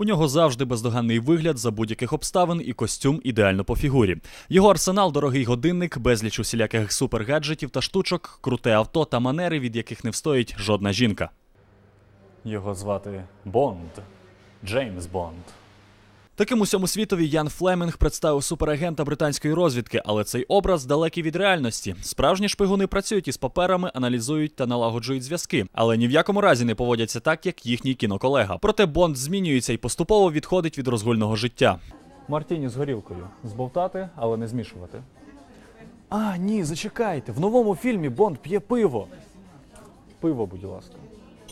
У нього завжди бездоганний вигляд за будь-яких обставин і костюм ідеально по фігурі. Його арсенал дорогий годинник, безліч усіляких супергаджетів та штучок, круте авто та манери, від яких не встоїть жодна жінка. Його звати Бонд. Джеймс Бонд. Таким усьому світові Ян Флемінг представив суперагента британської розвідки, але цей образ далекий від реальності. Справжні шпигуни працюють із паперами, аналізують та налагоджують зв'язки, але ні в якому разі не поводяться так, як їхній кіноколега. Проте Бонд змінюється і поступово відходить від розгульного життя. Мартіні з горілкою збовтати, але не змішувати. А, ні, зачекайте. В новому фільмі Бонд п'є пиво. Пиво, будь ласка.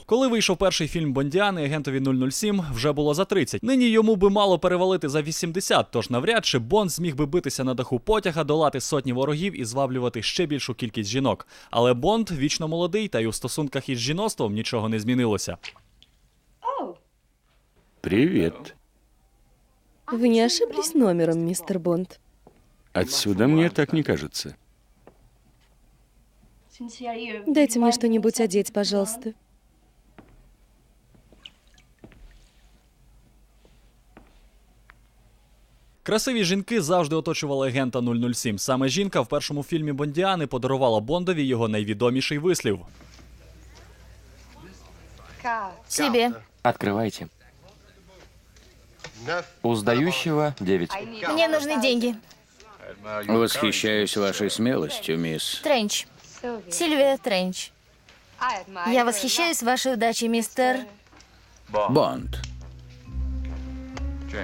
Коли вийшов перший фільм Бондіани агентові 007, вже було за 30. Нині йому би мало перевалити за 80, тож навряд чи Бонд зміг би битися на даху потяга, долати сотні ворогів і зваблювати ще більшу кількість жінок. Але Бонд вічно молодий, та й у стосунках із жіноцтвом нічого не змінилося. Привет. Вы не ошиблись номером, мистер Бонд? Отсюда мне так не кажется. Дайте мне что-нибудь одеть, пожалуйста. Красиві жінки завжди оточували агента 007. Саме жінка в першому фільмі Бондіани подарувала Бондові його найвідоміший вислів. Себе. Открывайте. У сдающего 9. Мне нужны деньги. Восхищаюсь вашей смелостью, мисс. Тренч. Сильвия Тренч. Я восхищаюсь вашей удачей, мистер. Бонд.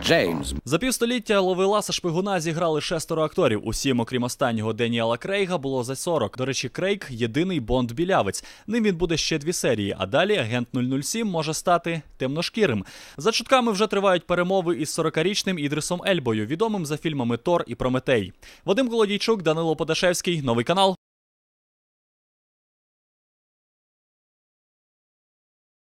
Джеймс. За півстоліття Ловеласа Шпигуна зіграли шестеро акторів. Усім, окрім останнього Деніела Крейга, було за 40. До речі, Крейг єдиний Бонд-білявець. Ним він буде ще дві серії. А далі агент 007 може стати темношкірим. За чутками вже тривають перемови із 40-річним Ідрисом Ельбою, відомим за фільмами Тор і Прометей. Вадим Колодійчук, Данило Подашевський, новий канал.